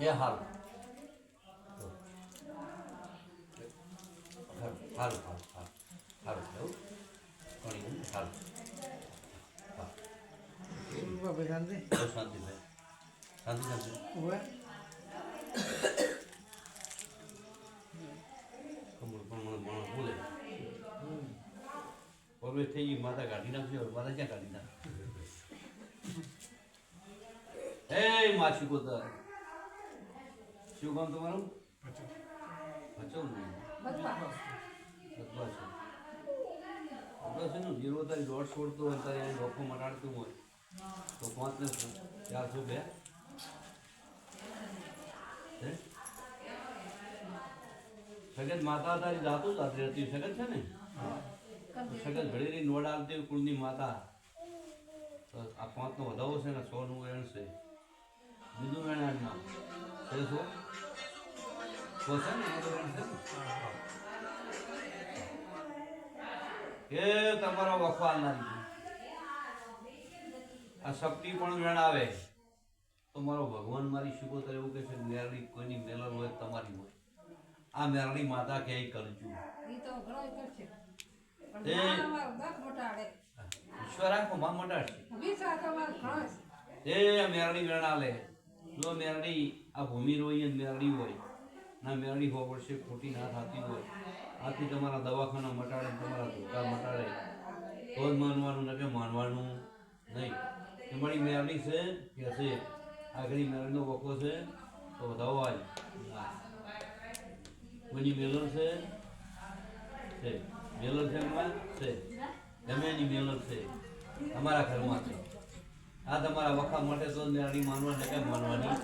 એ હાલ. હાલ હાલ હાલ હાલ. એવું? ઘણી હાલ. શાંતિ? શાંતિ શાંતિ કમળ પણ મને બોલે. પરવેશ થઈ ગઈ માતા કાઢી નાખશે હવે માતા ક્યાં કાઢી નાખ? એ માછી કોતર શું કામ તમારું? ભચો ને છે. ને જીરો તારી દોઢ છોડતો હોય તારે અહીં ડોકો મટાડતું હોય. તો પાંચ ને ચારસો બે. હે? સગત માતા તારી જાતું જ આદરી હતી. સગત છે ને? સગત ઘડેરી નોડ આવતી હોય કુળની માતા. આ પાંચનો વધાવો છે ને સોનું એણ છે. બીજું વેણ ના છે શું? એ તમારો વખવાલ નથી. આ શક્તિ પણ વેણ આવે તો મારો ભગવાન મારી શીખોતર એવું કહે છે મેરડી કોઈની મેલર હોય તમારી હોય. આ મેરડી માતા કે કરજો ઈશ્વર આખો માં એ મેરડી વેણ જો મેરડી આ ભૂમિ રોઈ મેરડી હોય ના મેળવી હોવા પડશે, ખોટી ના થતી હોય. આથી તમારા દવાખાના મટાડે તમારા ધોકા મટાડે. તો જ માનવાનું ને કે માનવાનું નહીં. તમારી મેળવી છે કે છે આગળ મેળવીનો વખો છે, તો વધાવો આજ. કોઈની મેલર છે? છે. મેલર છે એમાં? છે. ગમેની મેલર છે. અમારા ઘરમાં છે. આ તમારા વખા માટે તો મેળવી માનવા ને કે માનવાની.